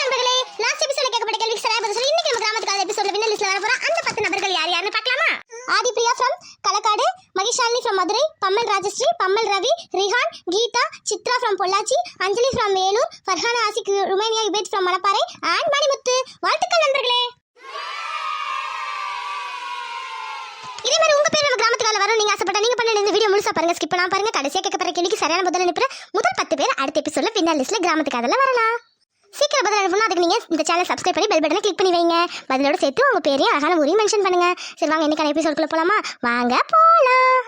நண்பர்களே லாஸ்ட் எபிசோட கேட்கப்பட்ட கேள்விக்கு சரியா பதில் சொல்லி இன்னைக்கு நம்ம கிராமத்துக்கான எபிசோட்ல வின்னர் லிஸ்ட்ல வர போற அந்த பத்து நபர்கள் யார் யாருன்னு பார்க்கலாமா? Adhipriya from Kalakkad Mahishalini from Madurai Pammal Rajashree Pammal Ravi Rihan Geetha Chitra from Pollachi Anjali from Vellore Farhana Aashiq Romania Yubeth from Malappara and Manimuthu. வாழ்த்துக்கள் நண்பர்களே. இதே மாதிரி உங்க பேர் நம்ம கிராமத்துக்கால வரும் நீங்க ஆசைப்பட்ட நீங்க பண்ண இந்த வீடியோ முழுசா பாருங்க ஸ்கிப் பண்ணாம பாருங்க. கடைசியா கேட்க போற கேள்விக்கு சரியான பதில் அனுப்புற முதல் பத்து பேர் அடுத்த எபிசோட்ல வின்னர் லிஸ்ட்ல கிராமத்துக்காதல வரலாம். சீக்கிரம் பதில் அனுப்பணும் அதுக்கு நீங்கள் இந்த சேனல் சப்ஸ்கிரைப் பண்ணி பெல் பட்டனை கிளிக் பண்ணி வைங்க. பதிலோட சேர்த்து உங்கள் பேரையும் அழகான ஊரையும் மென்ஷன் பண்ணுங்க. சரி வாங்க இன்னைக்கான எபிசோட்குள்ளே போலாமா? வாங்க போகலாம்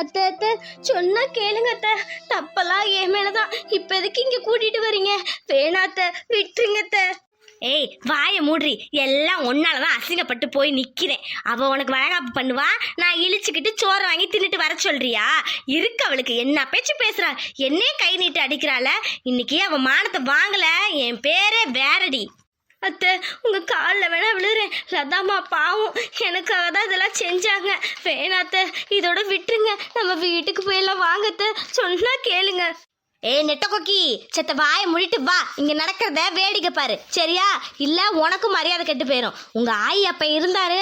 அத்தை அத்தை சொன்னா கேளுங்க அத்தை. தப்பெல்லாம் ஏன் மேலதான். இப்ப எதுக்கு இங்க கூட்டிட்டு வரீங்க? வேணாத்த விட்டுருங்க அத்தை. ஏய் வாயை மூடுறி. எல்லாம் ஒன்னாலதான் அசிங்கப்பட்டு போய் நிற்கிறேன் அவள் உனக்கு வழகாப்பு பண்ணுவா? நான் இழிச்சுக்கிட்டு சோறு வாங்கி தின்னுட்டு வர சொல்றியா? இருக்கு அவளுக்கு. என்ன பேச்சு பேசுறா? என்னே கை நீட்டு அடிக்கிறாள? இன்னைக்கு அவள் மானத்தை வாங்கல. என் பேரே வேறடி. அத்தை உங்கள் காலில் வேணா விழுறேன். லதாமா பாவம். எனக்காக தான் இதெல்லாம் செஞ்சாங்க. வேணாத்த இதோட விட்டுருங்க. நம்ம வீட்டுக்கு போயெல்லாம் வாங்கத்த சொன்னா கேளுங்க. ஏய் நெட்ட கொக்கி செத்த வாயை முடிட்டு வா. இங்க நடக்கிறத வேடிக்கை பாரு. சரியா? இல்ல உனக்கும் மரியாதை கெட்டு போயிடும் உங்க ஆயி அப்ப இருந்தாரு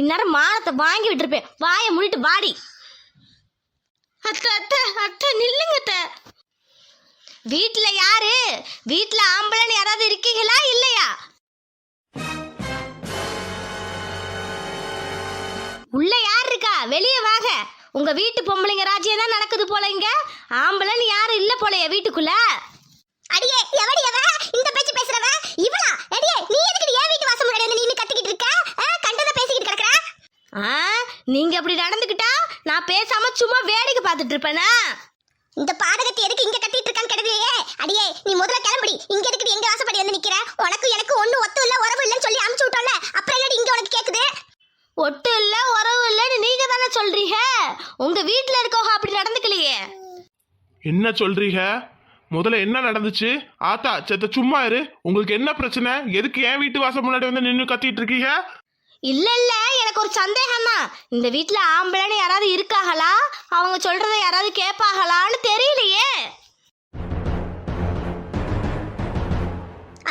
இந்நேரம் மானத்தை வாங்கி விட்டுருப்பேன். வாயை முடிட்டு வாடி. அத்தை அத்தை அத்தை நில்லுங்க அத்தை. வீட்ல யாரு? வீட்டுல ஆம்பளைன்னு யாராவது இருக்கீங்களா இல்லையா? உள்ள யார் இருக்கா? வெளியே வாங்க. உங்க வீட்டு பொம்பளைங்க ராஜ்யம் தான் நடக்குது போல இங்க. ஆம்பளைன்னு யாரும் இல்ல போலயே வீட்டுக்குள்ள. அடியே எவடி எவ இந்த பேச்சு பேசுறவ? இவளா? அடியே நீ எதுக்கு ஏன் வீட்டு வாசல் முன்னாடி வந்து நின்னு கத்திக்கிட்டு இருக்க? கண்டதை பேசிக்கிட்டு கிடக்குற? ஆ நீங்க அப்படி நடந்துக்கிட்டா நான் பேசாம சும்மா வேடிக்கை பார்த்துட்டு இருப்பேனா? இந்த பாடகத்தை எதுக்கு இங்க கத்திட்டு இருக்கான்னு கிடையலையே அடியே நீ முதல்ல கிளம்புடி. இங்க எதுக்கு எங்க வாசப்படி வந்து நிக்கிற? உனக்கு எனக்கு ஒண்ணு ஒத்து இல்ல உறவு இல்லன்னு சொல்லி அமுச்சு விட்டோம்ல. அப்புறம் என்னடி இங்க உனக்கு கேக்குது? ஒட்டு இல்ல உறவு இல்லன்னு நீங்க தானே சொல்றீங்க? உங்க வீட்டுல இருக்கவங்க அப்படி நடந்துக்கலையே. என்ன சொல்றீங்க? முதல்ல என்ன நடந்துச்சு? ஆத்தா செத்த சும்மா இரு. உங்களுக்கு என்ன பிரச்சனை? எதுக்கு என் வீட்டு வாசல் முன்னாடி வந்து நின்று கத்திட்டு இருக்கீங்க? இல்ல இல்ல எனக்கு ஒரு சந்தேகம் தான் இந்த வீட்ல ஆம்பளைன்னு யாராவது இருக்காங்களா அவங்க சொல்றத யாராவது கேட்பாங்களான்னு தெரியலையே.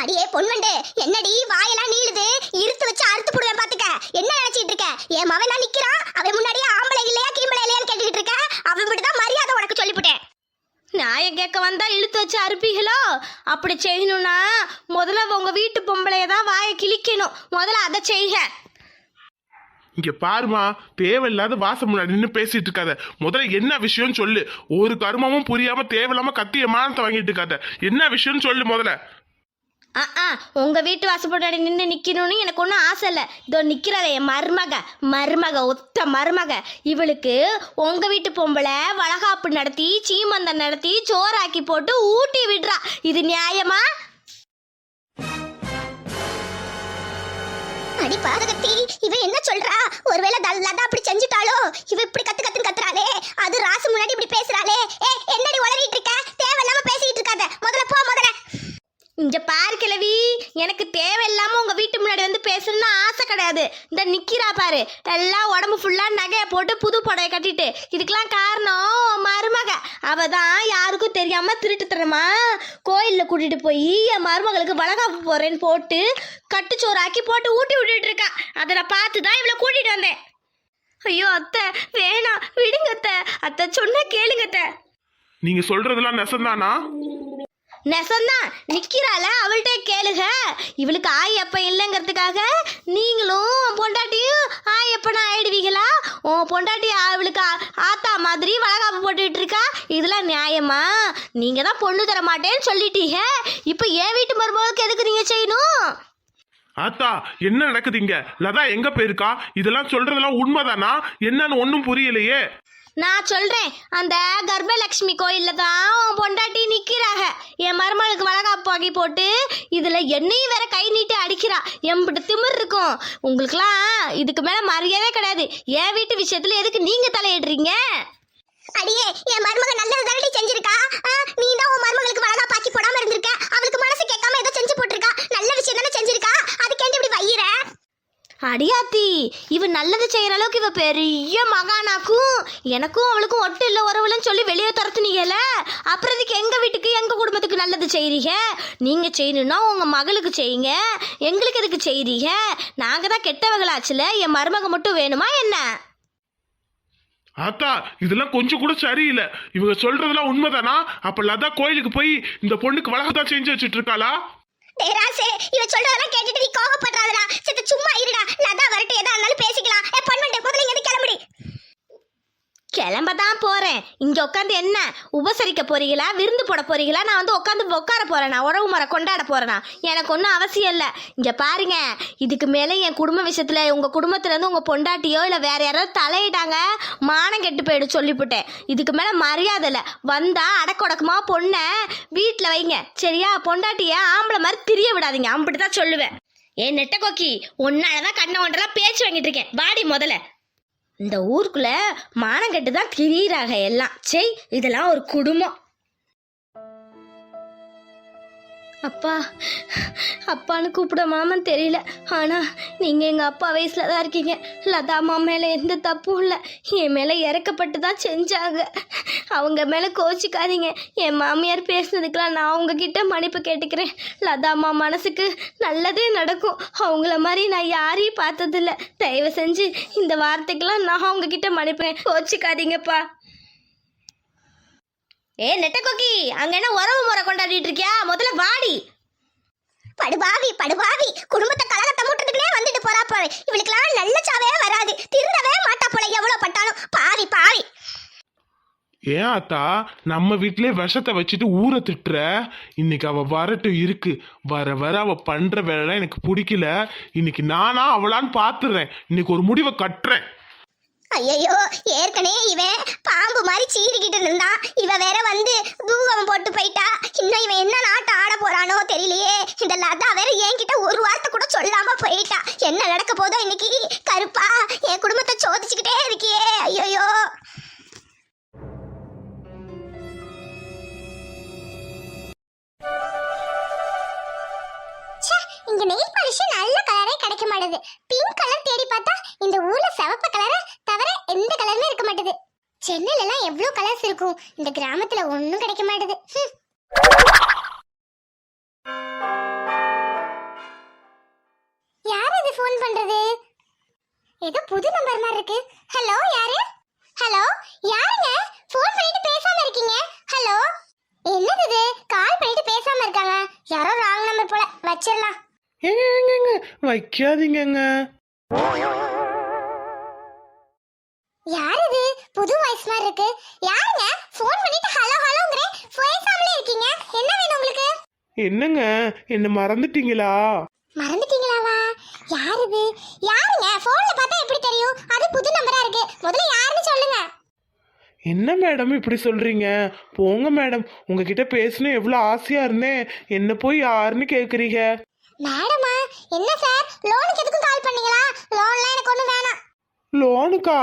அடியே பொன்வண்டு என்னடி வாயெல்லாம் நீளுது? இருத்து வச்சு அறுத்து போடுவேன் பாத்துக்க. என்ன நினைச்சிட்டு இருக்க? என் மவனா நிக்கிறான் அவன் முன்னாடியே ஆம்பளை இல்லையா கீம்பளை இல்லையான்னு கேட்டுக்கிட்டு இருக்க? அவன் மட்டும் தான் மரியாதை உனக்கு சொல்லிவிட்டேன் நியாயம் கேட்க வந்தா இழுத்து வச்சு அறுப்பீங்களோ? அப்படி செய்யணும்னா முதல்ல உங்க வீட்டு பொம்பளைய தான் வாயை கிழிக்கணும். முதல்ல அதை செய்க. இங்க பாருமா தேவையில்லாத வாசல் முன்னாடி நின்று பேசிட்டு இருக்காத. முதல்ல என்ன விஷயம் சொல்லு. ஒரு கருமமும் புரியாம தேவையில்லாம கத்திய மானத்தை வாங்கிட்டு இருக்காத. என்ன விஷயம்னு சொல்லு முதல்ல. ஆ ஆ உங்கள் வீட்டு வாசப்படாடி நின்று நிற்கணும்னு எனக்கு ஒன்றும் ஆசை இல்லை. இதோ நிக்கிறாளே என் மருமக. மருமக ஒத்த மருமக. இவளுக்கு உங்கள் வீட்டு பொம்பளை வளகாப்பு நடத்தி சீமந்தம் நடத்தி சோறாக்கி போட்டு ஊட்டி விடுறா. இது நியாயமா? அடி பாதகத்தி இவ என்ன சொல்றா? ஒருவேளை தல்லதா அப்படி செஞ்சுட்டாளோ? இவ இப்படி கத்து கத்துன்னு கத்துறாளே. அது ராசு முன்னாடி இப்படி பேசுறாளே. ஏ என்னடி உளறிட்டு இருக்க தேவையில்லாம பேசிட்டு இருக்காத முதல்ல போ முதல்ல இங்க பாரு கிழவி எனக்கு தேவையில்லாம உங்க வீட்டு முன்னாடி வந்து பேசணும்னு ஆசை கிடையாது. இந்த நிக்கிறா பாரு. எல்லாம் உடம்பு ஃபுல்லா நகைய போட்டு புது புடவை கட்டிட்டு. இதுக்கெல்லாம் காரணம் மருமக. அவ தான் யாருக்கும் தெரியாம திருட்டுத்தனமா கோயில்ல கூட்டிட்டு போய் என் மருமகளுக்கு வளகாப்பு போறேன்னு போட்டு கட்டுச்சோறாக்கி போட்டு ஊட்டி விட்டுட்டு இருக்கா. அதை நான் பார்த்து தான் இவளை கூட்டிட்டு வந்தேன். ஐயோ அத்தை வேணாம். விடுங்க அத்தை. அத்தை சொன்னா கேளுங்க அத்தை. நீங்க சொல்றதெல்லாம் நெசந்தானா? நெசந்தான். நிக்கிறாள? அவள்கிட்ட கேளுக. இவளுக்கு ஆயப்பன் இல்லைங்கிறதுக்காக நீங்களும் பொண்டாட்டியும் ஆயப்பனா ஆயிடுவீங்களா? உன் பொண்டாட்டி அவளுக்கு ஆத்தா மாதிரி வளகாப்பு போட்டுட்டு இருக்கா? இதெல்லாம் நியாயமா? நீங்க தான் பொண்ணு தர மாட்டேன்னு சொல்லிட்டீங்க. இப்போ என் வீட்டு மருமகளுக்கு எதுக்கு நீங்க செய்யணும்? ஆத்தா என்ன நடக்குது இங்க லதா எங்க போயிருக்கா? இதெல்லாம் சொல்றதெல்லாம் உண்மைதானா? என்னன்னு ஒன்றும் புரியலையே. நான் சொல்றேன். அந்த கர்ப்பலட்சுமி கோயில்ல தான் உன் பொண்டாட்டி என் மருமகளுக்கு போட்டு இதில் என்னையும் வேற கை நீட்டி அடிக்கிறா. என்பிட்ட திமிர் இருக்கும். உங்களுக்குலாம் இதுக்கு மேல மரியாதை கிடையாது. என் வீட்டு விஷயத்துல எதுக்கு நீங்க தலையிடுறீங்க? அடியே என் மருமக நல்லது தானடி செஞ்சிருக்கா. ஆ, நீ தான் உன் மருமகளுக்கு வளதா பாக்கி போடாம இருந்திருக்க. அவளுக்கு மனசு கேட்காம ஏதோ செஞ்சு போட்டிருக்கா. நல்ல விஷயம் தானே செஞ்சிருக்கா. அதுக்கேண்டி இப்படி வையிற? அடியாத்தி இவ நல்லது செய்யற அளவுக்கு இவ பெரிய மகானாக்கும் எனக்கும் அவளுக்கும் ஒட்டு இல்லை உறவுலன்னு சொல்லி வெளியே துரத்துனீங்கல்ல? அப்புறம் இதுக்கு எங்க வீட்டுக்கு எங்க குடும்பத்துக்கு நல்லது செய்றீங்க? நீங்க செய்யணும்னா உங்க மகளுக்கு செய்யுங்க. எங்களுக்கு எதுக்கு செய்றீங்க? நாங்க தான் கெட்டவங்களாச்சுல என் மருமக மட்டும் வேணுமா என்ன? ஆத்தா இதெல்லாம் கொஞ்சம் கூட சரியில்லை. இவங்க சொல்றதெல்லாம் உண்மைதானா? அப்ப லதா கோயிலுக்கு போய் இந்த பொண்ணுக்கு வழக்கத்தான் செஞ்சு வச்சுட்டு இருக்காளா? ராசே இவ சொல்றதெல்லாம் கேட்டுட்டு நீ கோவப்படுறாதடா. சித்த சும்மா இருடா. லதா வரட்டு எதா இருந்தாலும் பேசிக்கலாம். ஏ பொன்வண்டே முதல்ல இங்க இருந்து கிளம்புடி. கிளம்ப தான் போறேன். இங்க உட்காந்து என்ன? உபசரிக்க போறீங்களா? விருந்து போட போறீங்களா? நான் வந்து உட்காந்து உட்கார போறேனா? உறவு முறை கொண்டாட போறேனா? எனக்கு ஒன்றும் அவசியம் இல்லை. இங்க பாருங்க. இதுக்கு மேலே என் குடும்ப விஷயத்துல உங்க குடும்பத்துல இருந்து உங்க பொண்டாட்டியோ இல்லை வேற யாராவது தலையிட்டாங்க மானம் கெட்டு போயிடு சொல்லிவிட்டேன் இதுக்கு மேலே மரியாதை இல்லை. வந்தா அடக்கொடக்கமா பொண்ணை வீட்டில் வைங்க. சரியா? பொண்டாட்டிய ஆம்பளை மாதிரி திரிய விடாதீங்க. அப்படி தான் சொல்லுவேன். ஏன் நெட்ட கொக்கி உன்னாலதான் கண்ணை ஒன்றெல்லாம் பேச்சு வாங்கிட்டு இருக்கேன். வாடி முதல்ல. இந்த ஊருக்குள்ள மானங்கெட்டு தான் திரியிறாங்க எல்லாம். செய் இதெல்லாம் ஒரு குடும்பம். அப்பா அப்பான்னு கூப்பிட மாமன் தெரியல. ஆனால் நீங்கள் எங்கள் அப்பா வயசில் தான் இருக்கீங்க. லதா அம்மா மேலே எந்த தப்பும் இல்லை. என் மேலே இறக்கப்பட்டு தான் செஞ்சாங்க. அவங்க மேலே கோச்சிக்காதீங்க. என் மாமியார் பேசுனதுக்கெல்லாம் நான் அவங்கக்கிட்ட மன்னிப்பு கேட்டுக்கிறேன். லதா அம்மா மனசுக்கு நல்லதே நடக்கும். அவங்கள மாதிரி நான் யாரையும் பார்த்ததில்ல. தயவு செஞ்சு இந்த வார்த்தைக்கெல்லாம் நான் அவங்கக்கிட்ட மன்னிப்பேன். கோச்சிக்காதீங்கப்பா. ஏ நெட்டக்கோக்கி அங்க என்ன உறவு முறை கொண்டாடிட்டு இருக்கியா முதல்ல வாடி. படுபாவி படுபாவி. குடும்பத்தை கலகத்தை மூட்டத்துக்குனே வந்துட்டு போறா போல. இவளுக்கெல்லாம் நல்ல சாவே வராது. திருந்தவே மாட்டா போல எவ்வளவு பட்டாலும். பாவி பாவி. ஏன் ஆத்தா? நம்ம வீட்டிலே விஷத்தை வச்சுட்டு ஊரை திட்டுற? இன்னைக்கு அவ வரட்டும் இருக்கு. வர வர அவ பண்ற வேலை எனக்கு பிடிக்கல. இன்னைக்கு நானா அவளான்னு பாத்துறேன். இன்னைக்கு ஒரு முடிவை கட்டுறேன். ஐயோ ஏற்கனவே இவன் பாம்பு மாதிரி சீறிக்கிட்டு இருந்தான் இவ வேற வந்து தூகம் போட்டு போயிட்டா. இன்னும் இவன் என்ன நாட்டம் ஆட போறானோ தெரியலையே. இந்த லதா வேற என்கிட்ட ஒரு வார்த்தை கூட சொல்லாம போயிட்டா. என்ன நடக்க போதோ இன்னைக்கு கருப்பா என் குடும்பத்தை சென்னையில எல்லாம் எவ்வளவு கலர்ஸ் இருக்கும்? இந்த கிராமத்துல ஒண்ணும் கிடைக்க மாட்டேது. யார் இது ஃபோன் பண்றது? ஏதோ புது நம்பர் மாதிரி இருக்கு. ஹலோ யாரு? ஹலோ யாருங்க? ஃபோன் பண்ணிட்டு பேசாம இருக்கீங்க. ஹலோ என்னது இது? கால் பண்ணிட்டு பேசாம இருக்காங்க. யாரோ ராங் நம்பர் போல. வச்சிடலாம். வைக்காதீங்கங்க. யார் இது? புது வாய்ஸ் மாதிரி இருக்கு. யாருங்க? ஃபோன் பண்ணிட்டு ஹலோ ஹலோங்கறே பேசாமலே இருக்கீங்க? என்ன வேணும் உங்களுக்கு? என்னங்க? என்ன மறந்துட்டீங்களா? மறந்துட்டீங்களாவா? யார் இது? யாருங்க? ஃபோன்ல பார்த்தா எப்படி தெரியும்? அது புது நம்பரா இருக்கு. முதல்ல யாருன்னு சொல்லுங்க. என்ன மேடம் இப்படி சொல்றீங்க? போங்க மேடம் உங்ககிட்ட பேசணும் எவ்வளோ ஆசையா இருந்தேன். என்ன போய் யாருன்னு கேக்குறீங்க? மேடமா என்ன சார் லோனுக்கு எதுக்கும் கால் பண்ணீங்களா? லோன்லாம் எனக்கு ஒன்றும் வேணாம். லோனுக்கா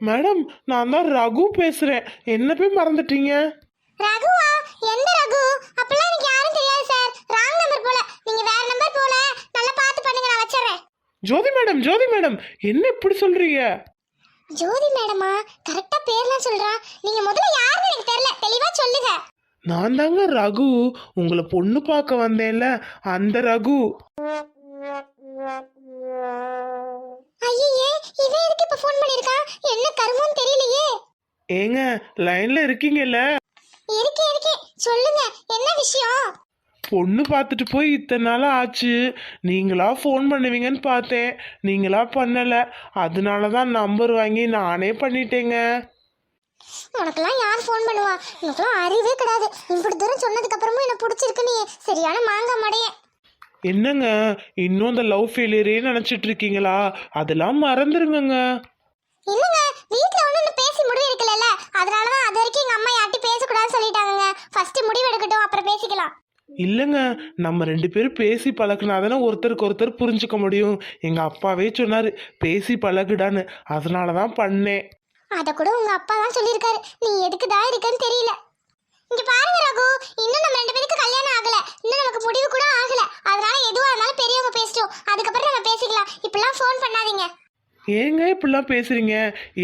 மேடம் நான் தான் ரகு பேசுறேன். என்ன போய் மறந்துட்டீங்க? ரகுவா? எந்த ரகு? அப்பெல்லாம் எனக்கு யாரும் தெரியாது சார் ராங் நம்பர் போல. நீங்க வேற நம்பர் போல. நல்லா பார்த்து பண்ணுங்க நான் வச்சிடுறேன். ஜோதி மேடம் ஜோதி மேடம் என்ன இப்படி சொல்றீங்க? ஜோதி மேடமா? கரெக்டா பேர்லாம் சொல்றா. நீங்க முதல்ல யாருன்னு எனக்கு தெரியல. தெளிவா சொல்லுங்க. நான் தாங்க ரகு. உங்களை பொண்ணு பார்க்க வந்தேன்ல அந்த ரகு. ஐயே இவன் எதுக்கு இப்ப ஃபோன் பண்ணிருக்கான் என்ன கருமம் தெரியலையே. ஏங்க லைன்ல இருக்கீங்கல்ல? இருக்கே இருக்கே. சொல்லுங்க என்ன விஷயம்? பொண்ணு பார்த்துட்டு போய் இத்தனை நாள் ஆச்சு. நீங்களா ஃபோன் பண்ணுவீங்கன்னு பார்த்தேன். நீங்களா பண்ணல. அதனால தான் நம்பர் வாங்கி நானே பண்ணிட்டேங்க. உனக்கெல்லாம் யார் ஃபோன் பண்ணுவா? உனக்கெல்லாம் அறிவே கிடையாது. இப்படி தூரம் சொன்னதுக்கு அப்புறமும் என்ன பிடிச்சிருக்கு நீ சரியான மாங்கா மடையன். என்னங்க? இன்னும் அந்த லவ் ஃபெயிலியரே நினச்சிட்டு இருக்கீங்களா அதெல்லாம் மறந்துருங்கங்க. இல்லங்க வீட்ல ஒண்ணு பேசி முடிவு எடுக்கலல்ல. அதனாலதான் அது வரைக்கும் எங்க அம்மா யார்ட்டி பேசக்கூடாதுன்னு சொல்லிட்டாங்க ஃபர்ஸ்ட் முடிவு எடுக்கட்டும் அப்புறம் பேசிக்கலாம். இல்லைங்க நம்ம ரெண்டு பேரும் பேசி பழகுனாதானே ஒருத்தருக்கு ஒருத்தர் புரிஞ்சுக்க முடியும். எங்கள் அப்பாவே சொன்னார் பேசி பழகுடான்னு. அதனால தான் பண்ணேன். அத கூட உங்க அப்பா தான் சொல்லியிருக்காரு. நீ எதுக்கு தான் இருக்கன்னு தெரியல. இங்க பாருங்க ரகு இன்னும் நம்ம ரெண்டு பேருக்கு கல்யாணம் ஆகல. இன்னும் நமக்கு முடிவு கூட ஆகல. அதனால எதுவா இருந்தாலும் பெரியவங்க பேசிட்டோம் அதுக்கப்புறம் நம்ம பேசிக்கலாம். இப்பெல்லாம் ஃபோன் பண்ணாதீங்க. ஏங்க இப்படிலாம் பேசுறீங்க?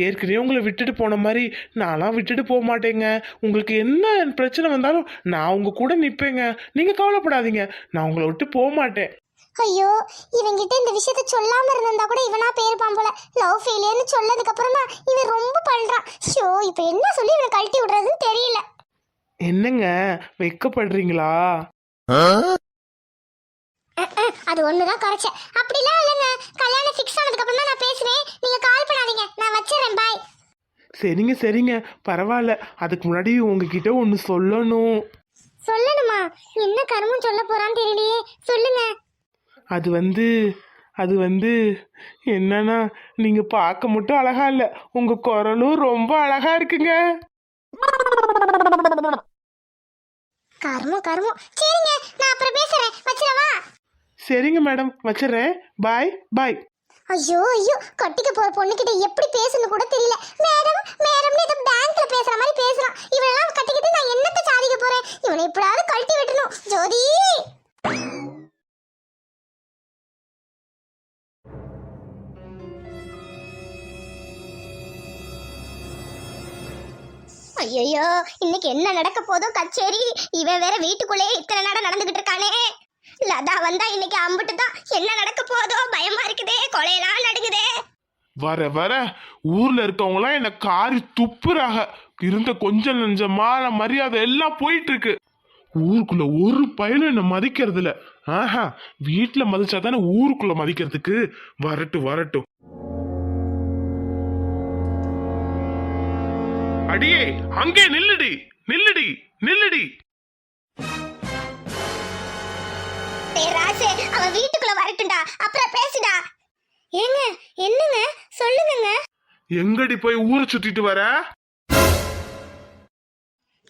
ஏற்கனவே உங்களை விட்டுட்டு போன மாதிரி நான்லாம் விட்டுட்டு போக மாட்டேங்க. உங்களுக்கு என்ன பிரச்சனை வந்தாலும் நான் உங்க கூட நிற்பேங்க நீங்க கவலைப்படாதீங்க. நான் உங்களை விட்டு போக மாட்டேன். ஐயோ இவங்கிட்ட இந்த விஷயத்த சொல்லாம இருந்திருந்தா கூட இவனா பேருப்பான் போல. லவ் ஃபெயிலியர்னு சொன்னதுக்கு அப்புறமா இவன் ரொம்ப பண்றான். ஷோ இப்போ என்ன சொல்லி இவனை கழட்டி விடுறதுன்னு என்னங்க? வெக்கப்படுறீங்களா அது ஒண்ணுதான் குறைச்ச. அப்படிலாம் இல்லைங்க. கல்யாணம் ஃபிக்ஸ் ஆனதுக்கு அப்புறம் தான் நான் பேசுவேன் நீங்க கால் பண்ணாதீங்க. நான் வச்சிடறேன். பாய் சரிங்க சரிங்க. பரவாயில்ல. அதுக்கு முன்னாடி உங்ககிட்ட ஒன்று சொல்லணும். சொல்லணுமா? என்ன கருமும் சொல்ல போறான்னு தெரியலையே. சொல்லுங்க. அது வந்து அது வந்து என்னன்னா நீங்க பார்க்க மட்டும் அழகா இல்ல. உங்க குரலும் ரொம்ப அழகா இருக்குங்க. கருமம் கருமம் சரிங்க நான் அப்புறம் பேசுறேன். வச்சிடவா? சரிங்க மேடம் வச்சிடுறேன். பாய் பாய். ஐயோ ஐயோ கட்டிக்க போற பொண்ணுகிட்ட எப்படி பேசணும் கூட தெரியல. மேடம் மேடம்னு ஏதோ பேங்க்ல பேசுற மாதிரி பேசுறான். இவனெல்லாம் கட்டிக்கிட்டு நான் என்னத்த சாதிக்க போறேன்? இவனை எப்படியாவது கழட்டி விட்டணும் ஜோதி! ஐயோ இன்னைக்கு என்ன நடக்க போதோ கச்சேரி. இவன் வேற வீட்டுக்குள்ளேயே இத்தனை நட நடந்துகிட்டு இருக்கானே. லதா வந்தா இன்னைக்கு அம்பிட்டு தான் என்ன நடக்க போதோ பயமா இருக்குதே கொலையெல்லாம் நடக்குதே வர வர ஊர்ல இருக்கவங்களாம் என்ன காரி துப்புறாக இருந்த கொஞ்சம் நஞ்சமான மரியாதை எல்லாம் போயிட்டு இருக்கு ஊருக்குள்ள ஒரு பயனும் என்ன மதிக்கிறது இல்ல ஆஹா வீட்டுல மதிச்சா தானே ஊருக்குள்ள மதிக்கிறதுக்கு? வரட்டும் வரட்டும். அடியே அங்கே நில்லுடி நில்லுடி நில்லுடி. ராசு அவன் வீட்டுக்குள்ள வரட்டும்டா அப்புறம் பேசுடா. ஏங்க என்னங்க? சொல்லுங்கங்க. எங்கடி போய் ஊரை சுத்திட்டு வர?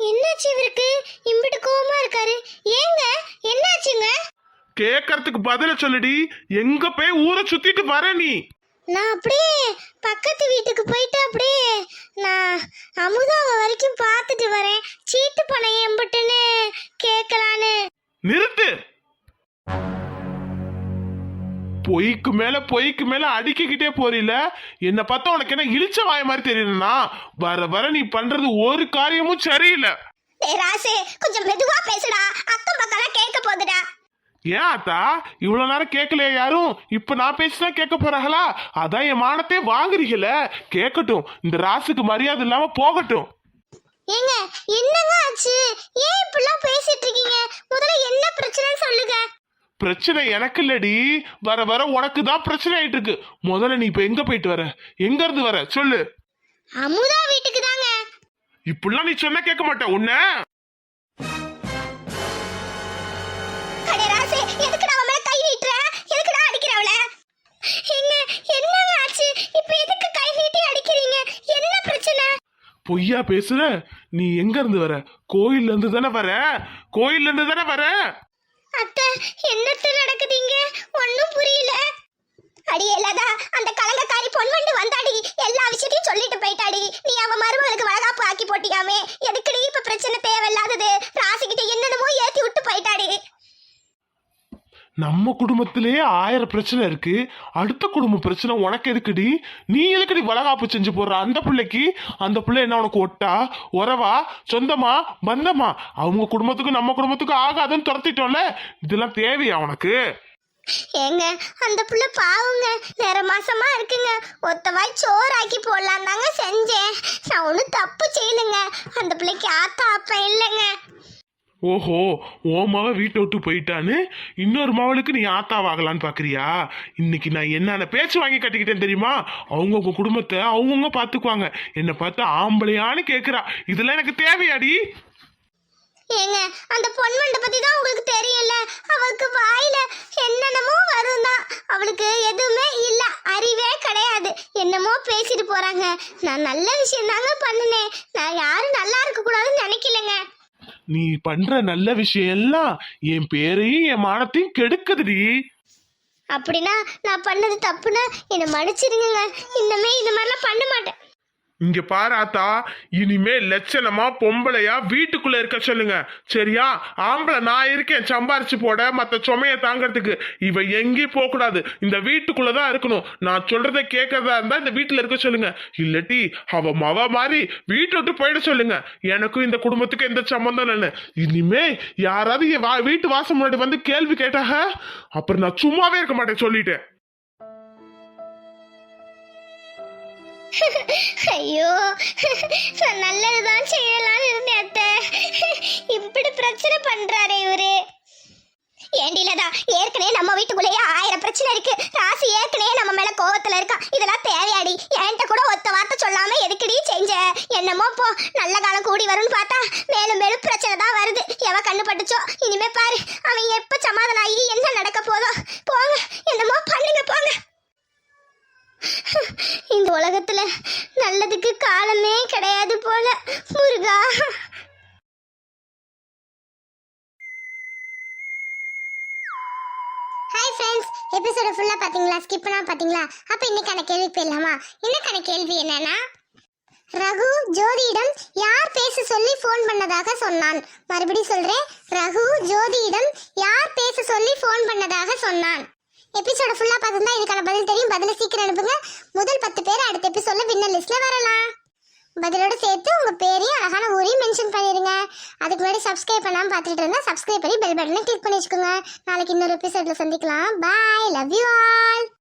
என்னாச்சு இவருக்கு? இம்பிட்டு கோவமா இருக்காரு. ஏங்க என்னாச்சுங்க? கேக்கறதுக்கு பதில சொல்லுடி எங்க போய் ஊரை சுத்திட்டு வர நீ? நான் அப்படியே பக்கத்து வீட்டுக்கு போயிட்டு அப்படியே நான் அமுதாவை வரைக்கும் பார்த்துட்டு வரேன். சீட்டு பணம் எம்பிட்டுன்னு கேட்கலான்னு. நிறுத்து. பொய்க்கு மேல பொய்க்கு மேல அடிக்கிக்கிட்டே போறீல. என்ன பார்த்தா உனக்கு என்ன இழிச்ச வாய மாதிரி தெரியலனா வர வர நீ பண்றது ஒரு காரியமும் சரியில்லை. ராசு கொஞ்சம் மெதுவா பேசுடா. அக்கம் பக்கம்லாம் கேட்க போகுதுடா. ஏன் அத்தா? இவ்வளவு நேரம் கேட்கலையா யாரும்? இப்ப நான் பேசினா கேட்க போறாங்களா? அதான் என் மானத்தை வாங்குறீங்கல்ல. கேட்கட்டும். இந்த ராசுக்கு மரியாதை இல்லாம போகட்டும். ஏங்க என்னங்க ஆச்சு? ஏன் இப்படிலாம் பேசிட்டு இருக்கீங்க? முதல்ல என்ன பிரச்சனைன்னு சொல்லுங்க. பிரச்சனை எனக்கு இல்லடி. வர வர உனக்கு தான் பிரச்சனை ஆயிட்டு இருக்கு முதல்ல நீ இப்ப எங்க போயிட்டு வர? எங்க இருந்து வர? சொல்லு. அமுதா வீட்டுக்கு தாங்க. இப்படிலாம் நீ சொன்னா கேட்க மாட்டேன் உன்ன. பொய்யா பேசுற? நீ எங்க இருந்து வர? கோயில்ல இருந்து தானே வர? கோயில்ல இருந்து தானே வர? அத்தை என்னத்து நடக்குதுங்க? ஒன்றும் புரியல. அடி எல்லாதா அந்த கலங்கக்காரி பொன்வண்டு வந்தாடி. எல்லா விஷயத்தையும் சொல்லிட்டு போயிட்டாடி. நீ அவன் மருமகளுக்கு வளகாப்பு ஆக்கி போட்டியாமே. எதுக்குடி இப்ப பிரச்சனை தேவையில்லாதது? ராசிக்கிட்ட என்னென்னமோ ஏத்தி விட்டு போயிட்டாடி. நம்ம குடும்பத்திலேயே ஆயிரம் பிரச்சனை இருக்கு. அடுத்த குடும்ப பிரச்சனை உனக்கு எதுக்குடி? நீ எதுக்குடி வளகாப்பு செஞ்சு போடுற? அந்த பிள்ளைக்கு அந்த பிள்ளை என்ன உனக்கு ஒட்டா? உறவா? சொந்தமா? பந்தமா? அவங்க குடும்பத்துக்கும் நம்ம குடும்பத்துக்கும் ஆகாதுன்னு துரத்திட்டோம்ல? இதெல்லாம் தேவையா உனக்கு? ஏங்க அந்த புள்ள பாவுங்க. வேற மாசமா இருக்குங்க. ஒத்தவாய் சோறாக்கி போடலாம் தாங்க செஞ்சேன். நான் ஒன்றும் தப்பு செய்யலைங்க. அந்த பிள்ளைக்கு ஆத்தா அப்பா இல்லைங்க. ஓஹோ ஓ மவ வீட்டை விட்டு போயிட்டான்னு இன்னொரு மவளுக்கு நீ ஆத்தாவாகலான்னு பார்க்குறியா இன்னைக்கு நான் என்னென்ன பேச்சு வாங்கி கட்டிக்கிட்டேன் தெரியுமா? அவங்கவுங்க குடும்பத்தை அவங்கவுங்க பார்த்துக்குவாங்க என்னை பார்த்து ஆம்பளையான்னு கேட்குறா இதெல்லாம் எனக்கு தேவையாடி. ஏங்க அந்த பொன்வண்டை பத்தி தான் உங்களுக்கு தெரியல அவளுக்கு வாயில என்னென்னமோ வரும் தான் அவளுக்கு எதுவுமே இல்ல அறிவே கிடையாது. என்னமோ பேசிட்டு போறாங்க. நான் நல்ல விஷயம் தாங்க பண்ணினேன். நான் யாரும் நல்லா இருக்க கூடாதுன்னு நினைக்கலங்க. நீ பண்ற நல்ல விஷயம் எல்லாம் என் பேரையும் என் மானத்தையும் கெடுக்குதுடி. அப்படின்னா நான் பண்ணது தப்புன்னா என்னை மன்னிச்சிருங்க இன்னமே இந்த மாதிரிலாம் பண்ண மாட்டேன். இங்க பாராத்தா இனிமே லட்சணமா பொம்பளையா வீட்டுக்குள்ள இருக்க சொல்லுங்க. சரியா? ஆம்பளை நான் இருக்கேன் சம்பாரிச்சு போட மத்த சுமைய தாங்கறதுக்கு. இவ எங்கேயும் போக கூடாது இந்த வீட்டுக்குள்ளதான் இருக்கணும். நான் சொல்றத கேட்கறதா இருந்தா இந்த வீட்டுல இருக்க சொல்லுங்க. இல்லட்டி அவ மவ மாதிரி வீட்டு விட்டு போயிட சொல்லுங்க. எனக்கும் இந்த குடும்பத்துக்கு எந்த சம்பந்தம் இல்லைன்னு. இனிமே யாராவது என் வா- வீட்டு வாசம் முன்னாடி வந்து கேள்வி கேட்டாக? அப்புறம் நான் சும்மாவே இருக்க மாட்டேன் சொல்லிட்டேன். ஐயோ நான் நல்லதுதான் செய்யலாம்னு இருந்தேன் அத்தை. இப்படி பிரச்சனை பண்றாரே இவரு. ஏண்டிலதா ஏற்கனவே நம்ம வீட்டுக்குள்ளேயே ஆயிரம் பிரச்சனை இருக்கு. ராசி ஏற்கனவே நம்ம மேல கோவத்துல இருக்கா. இதெல்லாம் தேவையாடி. என்கிட்ட கூட ஒத்த வார்த்தை சொல்லாம எதுக்கடி செஞ்ச? என்னமோ போ நல்ல காலம் கூடி வரும்னு பார்த்தா மேலும் மேலும் பிரச்சனை தான் வருது. எவ கண்ணு பட்டுச்சோ? இனிமே பாரு அவன் எப்ப சமாதானம் ஆகி என்ன நடக்க போதோ? போங்க என்னமோ போங்க இந்த உலகத்துல நல்லதுக்கு காலமே கிடையாது போல முருகா. ஹாய் ஃப்ரெண்ட்ஸ் எபிசோட ஃபுல்லா பாத்தீங்களா? ஸ்கிப் பண்ணா பாத்தீங்களா? அப்ப இன்னைக்கான கேள்வி போயிடலாமா? இன்னைக்கான கேள்வி என்னன்னா ரகு ஜோதியிடம் யார் பேச சொல்லி ஃபோன் பண்ணதாக சொன்னான். மறுபடியும் சொல்றேன் ரகு ஜோதியிடம் யார் பேச சொல்லி ஃபோன் பண்ணதாக சொன்னான். எபிசோட ஃபுல்லா பார்த்துருந்தா இதுக்கான பதில் தெரியும். பதில சீக்கிரம் அனுப்புங்க. முதல் பத்து பேர் அடுத்த எபிசோட்ல வின்னர் லிஸ்ட்ல வரலாம். பதிலோட சேர்த்து உங்க பேரையும் அழகான ஊரையும் மென்ஷன் பண்ணிருங்க. அதுக்கு முன்னாடி சப்ஸ்கிரைப் பண்ணாம பார்த்துட்டு இருந்தா சப்ஸ்கிரைப் பண்ணி பெல் பட்டனை கிளிக் பண்ணி வச்சுக்கோங்க. நாளைக்கு இன்னொரு எபிசோட்ல சந்திக்கலாம். Bye love you all